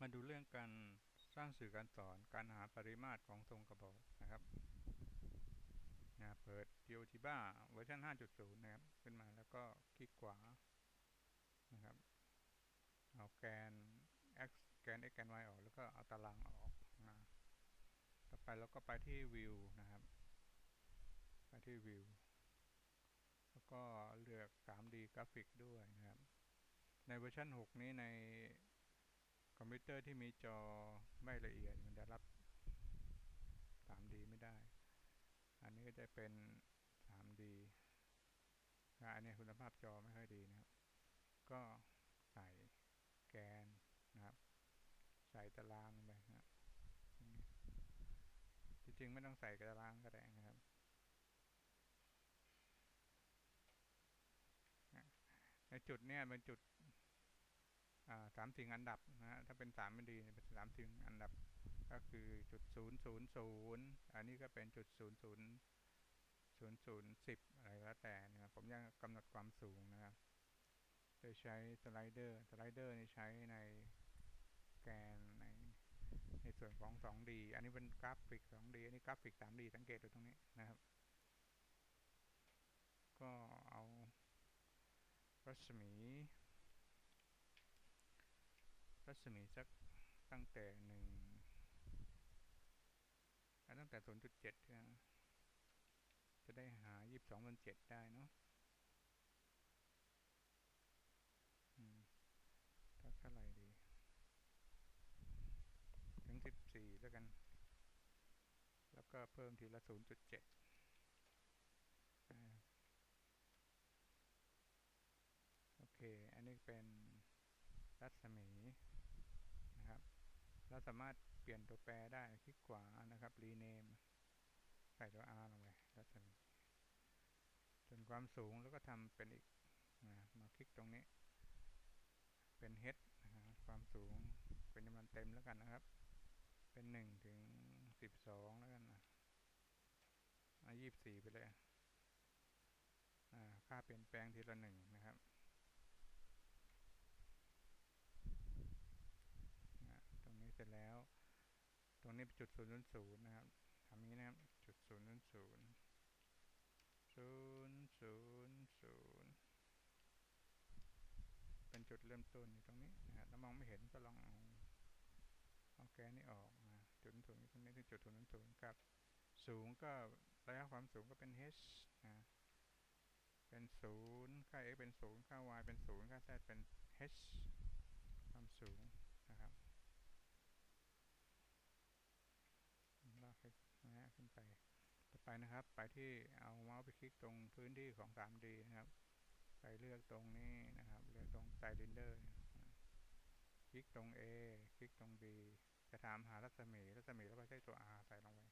มาดูเรื่องการสร้างสื่อการสอนการหาปริมาตรของทรงกระบอกนะครับนะเปิด GeoTiba เวอร์ชัน5.0 นะครับ ขึ้นมาแล้วก็คลิกขวานะครับ เอาแกน x แกน x แกน y ออก แล้วก็เอาตารางออกนะต่อไปเราก็ไปที่ view นะครับ ไปที่ view แล้วก็เลือก 3D กราฟิกด้วยนะครับ ในเวอร์ชัน6 นี้ใน คอมพิวเตอร์ที่มีจอไม่ละเอียดมันจะรับ 3D ไม่ได้ อันนี้ก็จะเป็น 3D อันนี้คุณภาพจอไม่ค่อยดีนะครับ ก็ใส่แกนนะครับ ใส่ตารางไปนะครับจริงๆไม่ต้องใส่ตารางก็ได้นะครับ ในจุดเนี้ยเป็นจุด สามสิ่งอันดับนะฮะถ้าเป็นสามไม่ดีเป็นสามสิ่งอันดับก็คือจุดศูนย์ศูนย์ศูนย์อันนี้ก็เป็นจุดศูนย์ศูนย์ศูนย์ศูนย์สิบอะไรแล้วแต่นะครับผมยังกำหนดความสูงนะครับโดยใช้สไลเดอร์สไลเดอร์นี่ใช้ในแกนในในส่วนของ 2D อันนี้เป็นกราฟิก 2D อันนี้กราฟิก 3D สังเกตดูตรงนี้นะครับ ก็เอารัศมี รัศมีสักตั้งแต่หนึ่งตั้งแต่ศูนย์จุดเจ็ดจะได้หายี่สิบสองพันเจ็ดได้เนาะถ้าเท่าไหร่ดี ถึงสิบสี่แล้วกัน แล้วก็เพิ่มทีละศูนย์จุดเจ็ดโอเค อันนี้เป็นรัศมี เราสามารถเปลี่ยนตัวแปรได้คลิกขวานะครับ rename ใส่ตัว r ลงไปรัศมีส่วนความสูงแล้วก็ทำเป็นอีกนะมาคลิกตรงนี้ เป็น h นะความสูงเป็นจำนวนเต็มแล้วกันนะครับ เป็นหนึ่งถึงสิบสองแล้วกันนะยี่สิบสี่ไปเลยค่าเปลี่ยนแปลงทีละหนึ่งนะครับนี้ เสร็จแล้ว ตรงนี้เป็นจุดศูนย์ศูนย์นะครับทำนี้นะครับจุดศูนย์ศูนย์ศูนย์ศูนย์ศูนย์เป็นจุดเริ่มต้นอยู่ตรงนี้นะฮะถ้ามองไม่เห็นก็ลองเอาแกนนี้ออกนะจุดศูนย์ตรงนี้คือจุดศูนย์ศูนย์ครับ สูงก็ระยะความสูงก็เป็น h นะเป็นศูนย์ค่า x เป็นศูนย์ค่า y เป็นศูนย์ค่า z เป็น h ความสูงนะครับลากนะฮะขึ้นไป ต่อไป นะครับ ไปที่เอาเมาส์ไปคลิกตรงพื้นที่ของ 3D นะครับ ไปเลือกตรงนี้นะครับ เลือกตรงไซลินเดอร์คลิกตรง A คลิกตรง B จะถามหารัศมี รัศมีแล้วก็ใช้ตัว R ใส่ลงไป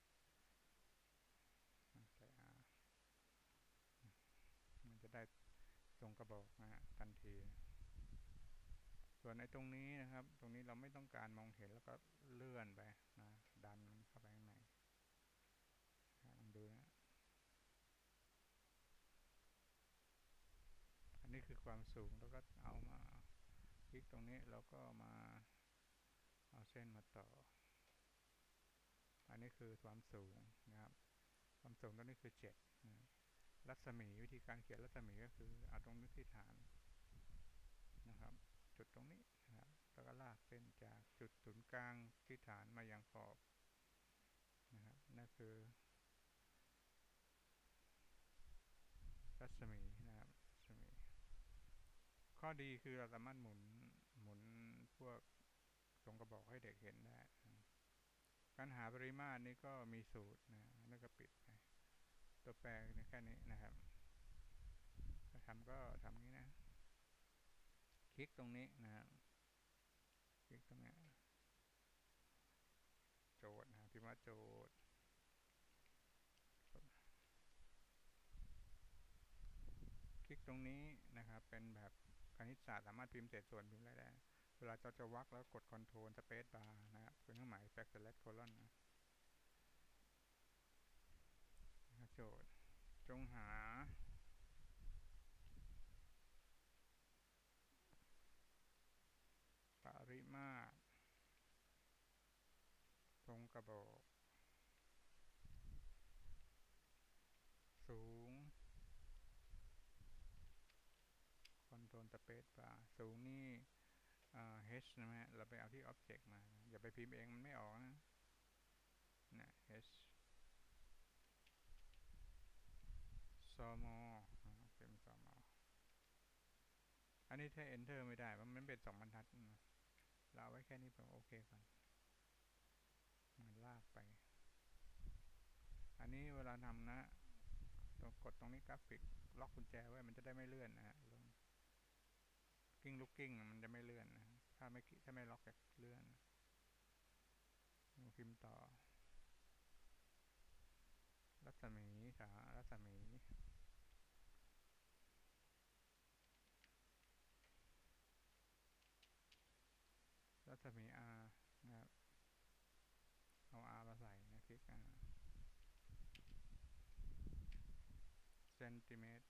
ใส่ R มันจะได้ตรงกระบอกนะฮะทันที ส่วนในตรงนี้นะครับ ตรงนี้เราไม่ต้องการมองเห็นแล้วก็เลื่อนไปนะ ดันลองดูนะ อันนี้ คือความสูงแล้วก็เอามาคลิกตรงนี้แล้วก็มาเอาเส้นมาต่อ อันนี้คือความสูงนะครับ ความสูงตรงนี้คือเจ็ดรัศมีวิธีการเขียนรัศมีก็คือเอาตรงนี้ที่ฐานนะครับ จุดตรงนี้นะครับแล้วก็ลากเส้นจากจุดศูนย์กลางที่ฐานมายังขอบนะครับนั่นคือรัศมีนะครับรัศมี ข้อดีคือเราสามารถหมุนหมุนพวกทรงกระบอกให้เด็กเห็นได้ การหาปริมาตรนี้ก็มีสูตรนะแล้วก็ปิดไปตัวแปรแค่นี้นะครับถ้าทำก็ทำนี้นะ คลิกตรงนี้นะครับคลิกตรงนี้โจทย์นะพิมพ์ว่าโจทย์คลิกตรงนี้นะครับเป็นแบบ คณิตศาสตร์สามารถพิมพ์เศษส่วนพิมพ์ได้ได้ เวลาเราจะวักแล้วกดคอนโทรลสเปซบาร์นะครับเป็นเครื่องหมายแฟกซ์เลตโคลอนนะโจทย์จงหา ปริมาตรทรงกระบอก สูงคอนโทรล สเปซบาร์สูงนี่ h นะฮะเราไปเอาที่ Object มา อย่าไปพิมพ์เองมันไม่ออกนะนะ h ซอมอพิมพ์ซอมออันนี้ถ้า enter ไม่ได้มันเป็นสองบรรทัด เราไว้แค่นี้ผมโอเคก่อน มันลากไป อันนี้เวลาทำนะต้องกดตรงนี้กราฟิกล็อกกุญแจไว้มันจะได้ไม่เลื่อนนะฮะ กิ้งลูกกิ้งมันจะไม่เลื่อนนะถ้าไม่ถ้าไม่ล็อกจะเลื่อนพิมพ์ต่อ รัศมีสารัศมีรัศมี R นะครับเอา R มาใส่นะคลิก R เซนติเมตร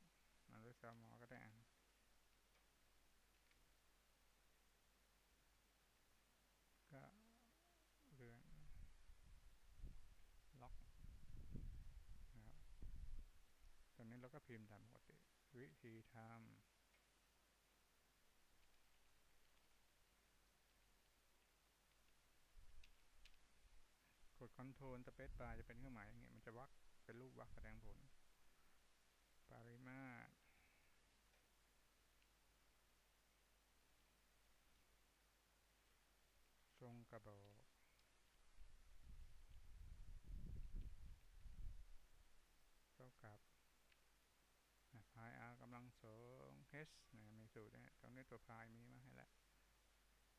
มันหรือซมอก็ได้ก็เลื่อนล็อกนะครับตอนนี้เราก็ พิมพ์ตามปกติ วิธีทำกดคอนโทรลสเปซบาร์จะเป็นเครื่องหมายอย่างเงี้ยมันจะวักเป็นรูปวักแสดงผล ปริมาตรทรงกระบอก สอ2 h นะมีสูตรเนะตรงนี้ตัวพายมีมาให้แล้ว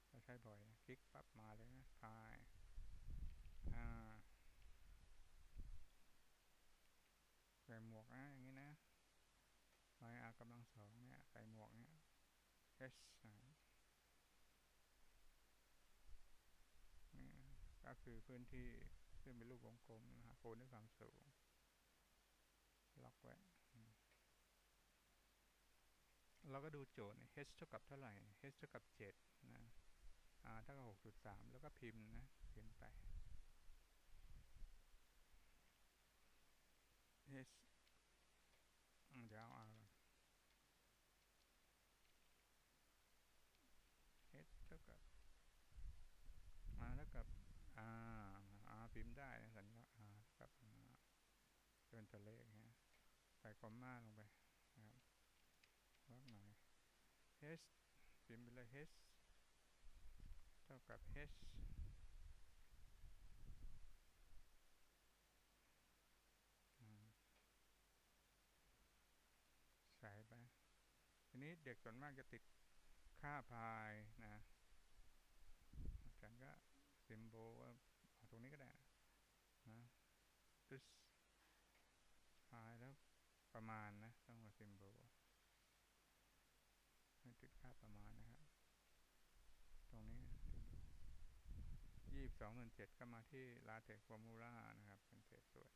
เราใช้บ่อยคลิกปั๊บมาเลยนะพายอ่าใส่หมวกนะอย่างนี้นะไม้อากำลังสองเนี่ยใส่หมวกเนี่ย h นี่ก็คือพื้นที่ขึ้นเป็นรูปวงกลมนะฮะโคนด้วยความสูง ล็อกไว้ เราก็ดูโจทย์ h เท่ากับเท่าไหร่ h เท่ากับ7นะ r เท่ากับ6.3 แล้วก็พิมพ์นะ พิมพ์ไป h เดี๋ยวเอา h เท่ากับ r เท่ากับ r r พิมพ์ได้นะสัญลักษณ์ r เท่ากับ r เป็นตัวเลขฮะใส่คอมมาลงไปนะครับวักหน่อย h พิมพ์ไปเลย h เท่ากับ h ใส่ไปทีนี้เด็กส่วนมากจะติดค่าพายนะอาจารย์ก็ซิมโบเอาตรงนี้ก็ได้นะ this พายแล้วประมาณนะต้องมาซิมโบ จุดค่าประมาณนะครับ ตรงนี้ยี่สิบสองส่วนเจ็ดก็มาที่ลาเทคฟอร์มูล่านะครับ เป็นเศษส่วน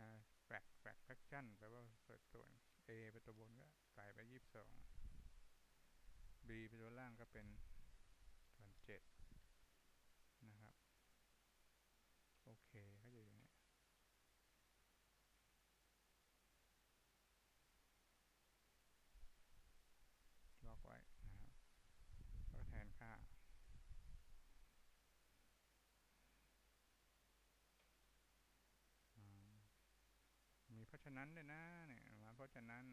นะแฟกแฟกแฟกชั่นแปลว่าเศษส่วน A เป็นตัวบนก็ใส่ไปยี่สิบสอง B เป็นตัวล่างก็เป็นส่วนเจ็ดนะครับ โอเคก็อยู่อย่างนี้ล็อกไว้นะครับแล้วแทนค่า มีเพราะฉะ นั้นด้วยนะเนี่ยมาเพราะฉะนั้น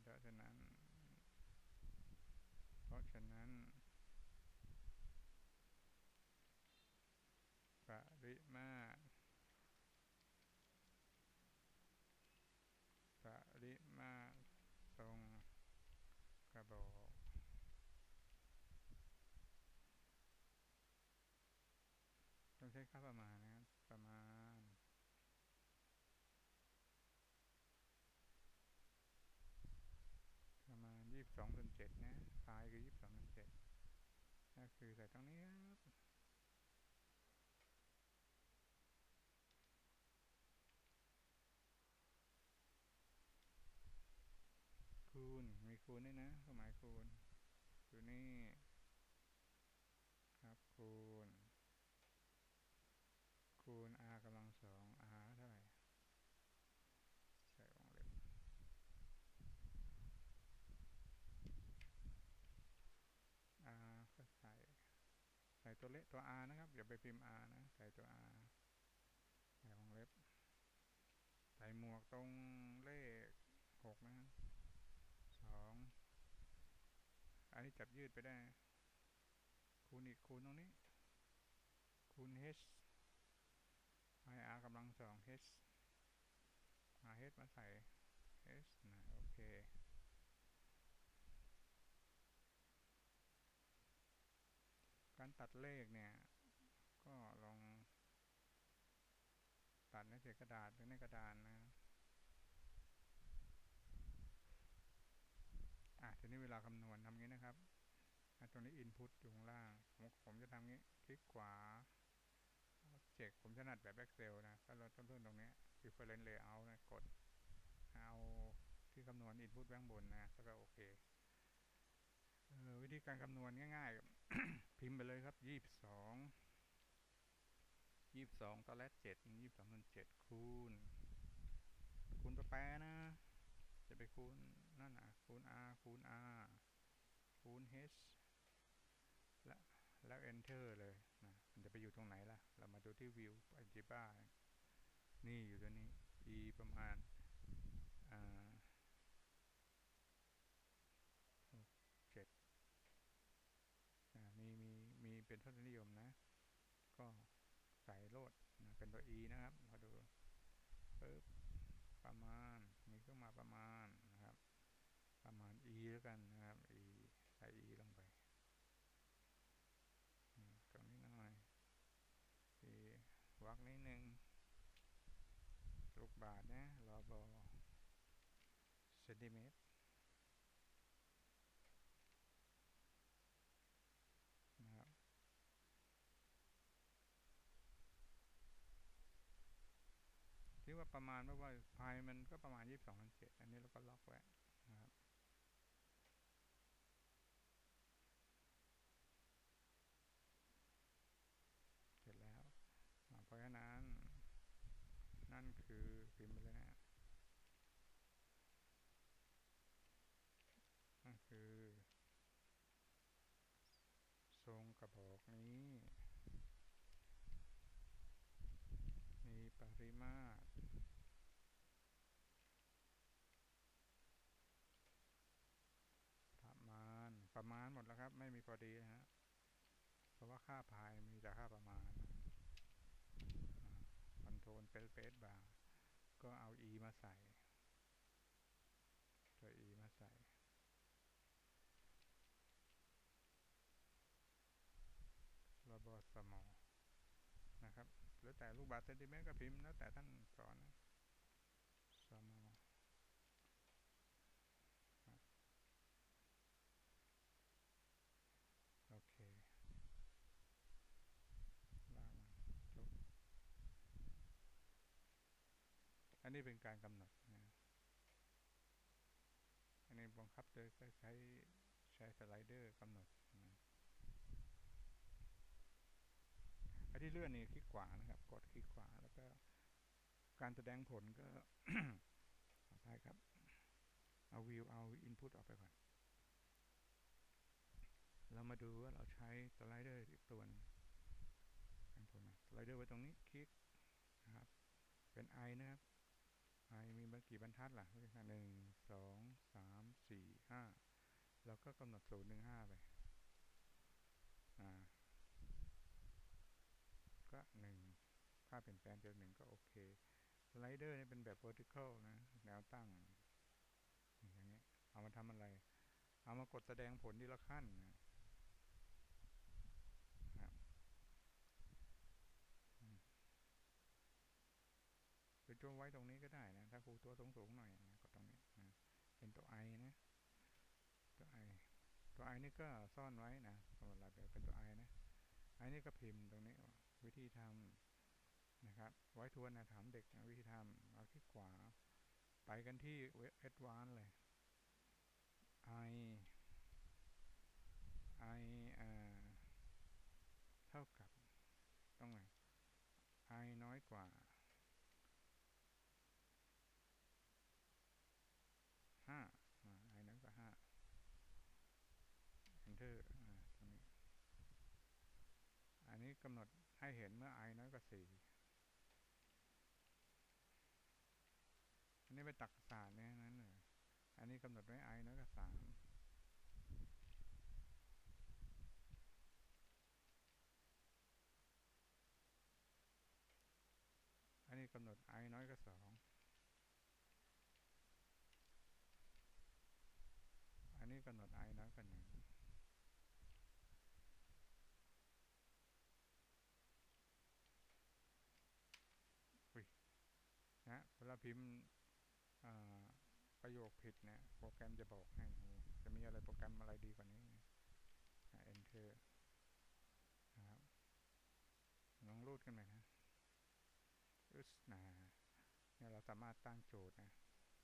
เพราะฉะนั้น เพราะฉะนั้นปริมาตรปริมาตรทรงกระบอกต้องใช้ค่าประมาณนะครับ ประมาณ ประมาณยี่สิบสองส่วนเจ็ดนะพายคือยี่สิบสองส่วนเจ็ด ก็คือใส่ตรงนี้ครับคูณมีคูณด้วยนะเครื่องหมายคูณอยู่นี่ ครับคูณคูณ r กำลังสอง r เท่าไหร่ ใส่วงเล็บ r ก็ใส่ ใส่ ตัวเล็กตัว r นะครับ อย่าไปพิมพ์ r นะ ใส่ตัว r ใส่วงเล็บ ใส่หมวกตรงเลขหกนะสองอันนี้จับยืดไปได้ คูณอีกคูณตรงนี้ คูณ h i r กำลังสอง h มา h มาใส่ h นะโอเค การตัดเลขเนี่ย ก็ลองตัดในเศษกระดาษหรือในกระดานนะอะทีนี้เวลาคำนวณทำงี้นะครับตรงนี้ input อยู่ข้างล่าง ผมผมจะทำงี้ คลิกขวา object ผมถนัดแบบ Excel นะถ้าเราต้นต้นตรงนี้ reference layout นะกด เอาที่คำนวณ input ไว้ข้างบนนะแล้วก็โอเคเออวิธีการคำนวณง่ายๆ พิมพ์ไปเลยครับ22 22ตอนแรก7 22ส่วน7คูณ คูณตัวแปรนะ จะไปคูณนั่นอะคูณ r คูณ r คูณ h แล้วแล้ว enter เลยนะมันจะไปอยู่ตรงไหนล่ะ เรามาดูที่ view algebra นี่อยู่ตัวนี้ e ประมาณอ่าเจ็ดมีมีมี เป็นทศนิยมนะ ก็ใส่โลดนะเป็นตัว e นะครับมาดูปึ๊บประมาณมีเครื่องมาประมาณนะครับ ประมาณ e แล้วกันนะครับ e ใส่ e ลงไปตรงนี้หน่อย e วักนิดนึงลูกบาทนะรอบอเซนติเมตรนะครับที่ว่า ประมาณว่าว่าพายมันก็ประมาณยี่สิบสองันเจ็ดอันนี้เราก็ล็อกไว้นะครับเสร็จแล้วเพราะฉะนั้น นั่นคือพิมพ์ไปเลยนะนั่นคือ ทรงกระบอกนี้ มีปริมาตร ประมาณ ประมาณ หมดแล้วครับ ไม่มีพอดีนะฮะเพราะว่าค่าพายมีแต่ค่าประมาณคอนโทรลเฟสเฟสบาร์ก็เอา e มาใส่ตัว e มาใส่ระบบสมองนะครับ แล้วแต่ลูกบาศก์เซนติเมตรก็พิมพ์แล้วแต่ท่านสอนนะสมอโอเค ลากมันจบอั นี้เป็นการกำหนดนะอันนี้บังคับโดยใช้ใช้สไลเดอร์กำหนดนะอันที่เลื่อนนี่คลิกขวานะครับ กดคลิกขวาแล้วก็การแสดงผลก็ขออภัยครับเอาวิวเอา input ออกไปก่อน เรามาดูว่าเราใช้สไลเดอร์อีกตัวนึงเป็นผลมสไลเดอร์ไว้ตรงนี้คลิกนะครับ เป็น i นะครับ i มีบักี่บรรทัดล่ะหนึ่งสองสามสี่ห้าเราก็กำหนดศูนย์หนึ่งห้าไปอ่าก็หนึ่งค่าเปลี่ยนแปลงเกินหนึ่งก็โอเคสไลเดอร์นี่เป็นแบบ vertical นะแนวตั้งอย่างเงี้ยเอามาทำอะไร เอามากดแสดงผลทีละขั้นนะครับหรือ ตัวไว้ตรงนี้ก็ได้นะ ถ้าครูตัวสูงๆหน่อยนะก็ตรงนี้นะเป็นตัว i นะ ตัว i ตัว i นี่ก็ซ่อนไว้นะสำหรับเป็นตัว i นะ i นี่ก็พิมพ์ตรงนี้วิธีทำนะครับ ไว้ทวนนะถามเด็กนะวิธีทำเอาที่ขวา ไปกันที่เว็บ advanced เลย i i เท่ากับต้องไหน i น้อยกว่าห้า enter ตรงนี้ อันนี้ กำหนดให้เห็นเมื่อ i น้อยกว่าสี่อันนี้เป็นตักศาสตร์เนี่ยนั้นเลยอันนี้กำหนดไว้ i น้อยกว่าสามอันนี้กำหนด i น้อยกว่าสองอันนี้กำหนด i น้อยกว่าหนึ่ง นะเวลาพิมพ์ประโยคผิดเนี่ยโปรแกรมจะบอกให้ จะมีอะไรโปรแกรมอะไรดีกว่านี้ enter นะครับลองรูดกันไหมนะอึสนะเนี่ยเราสามารถตั้งโจทย์นะ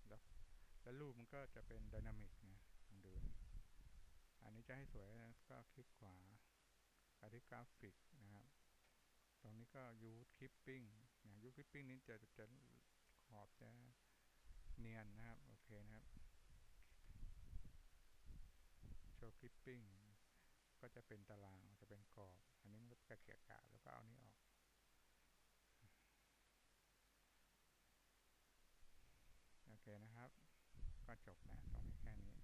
แล้วแล้วรูปมันก็จะเป็นดินามิกนะลองดู อันนี้จะให้สวยนะก็คลิกขวาไปที่กราฟิกนะครับ ตรงนี้ก็ use clipping นะ use clipping นี้จะจะ อบจะเนียนนะครับ โอเคนะครับ โชว์คลิปปิ้งก็จะเป็นตารางจะเป็นกรอบ อันนี้มันก็จะเกี่ยกะแล้วก็เอานี้ออก โอเคนะครับ ก็จบแล้วตรงนี้แค่นี้